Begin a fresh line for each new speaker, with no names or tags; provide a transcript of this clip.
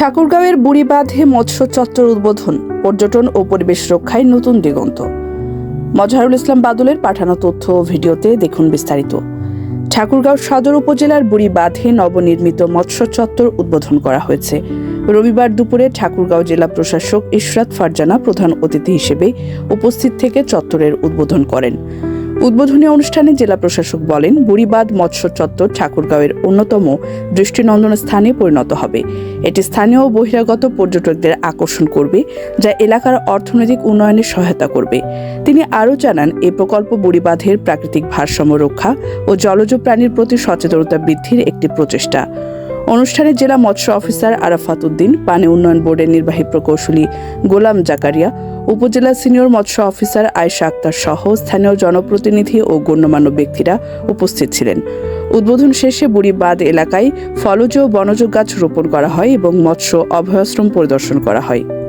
ঠাকুরগাঁওয়ের বুড়িবাঁধে মৎস্য চত্বর উদ্বোধন, পর্যটন ও পরিবেশ রক্ষায় নতুন দিগন্ত। মজহারুল ইসলাম বাদলের পাঠানো তথ্য ও ভিডিওতে দেখুন বিস্তারিত। ঠাকুরগাঁও সদর উপজেলার বুড়িবাঁধে নবনির্মিত মৎস্য চত্বর উদ্বোধন করা হয়েছে। রবিবার দুপুরে ঠাকুরগাঁও জেলা প্রশাসক ইশরাত ফারজানা প্রধান অতিথি হিসেবে উপস্থিত থেকে চত্বরের উদ্বোধন করেন। উদ্বোধনী অনুষ্ঠানে জেলা প্রশাসক বলেন, বুড়িবাদ, মৎস্য চত্বর ঠাকুরগাঁওয়ের অন্যতম দৃষ্টিনন্দন স্থানে পরিণত হবে। এটি স্থানীয় বহিরাগত পর্যটকদের আকর্ষণ করবে, যা এলাকার অর্থনৈতিক উন্নয়নে সহায়তা করবে। তিনি আরও জানান এই প্রকল্প বুড়িবাঁধের প্রাকৃতিক ভারসাম্য রক্ষা ও জলজ প্রাণীর প্রতি সচেতনতা বৃদ্ধির একটি প্রচেষ্টা। অনুষ্ঠানে জেলা মৎস্য অফিসার আরাফাত উদ্দিন, পানি উন্নয়ন বোর্ডের নির্বাহী প্রকৌশলী গোলাম জাকারিয়া, উপজেলা সিনিয়র মৎস্য অফিসার আয়শা আক্তার সহ স্থানীয় জনপ্রতিনিধি ও গণ্যমান্য ব্যক্তিরা উপস্থিত ছিলেন। উদ্বোধন শেষে বুড়িবাদ এলাকায় ফলজ ও বনজ গাছ রোপণ করা হয় এবং মৎস্য অভয়াশ্রম পরিদর্শন করা হয়।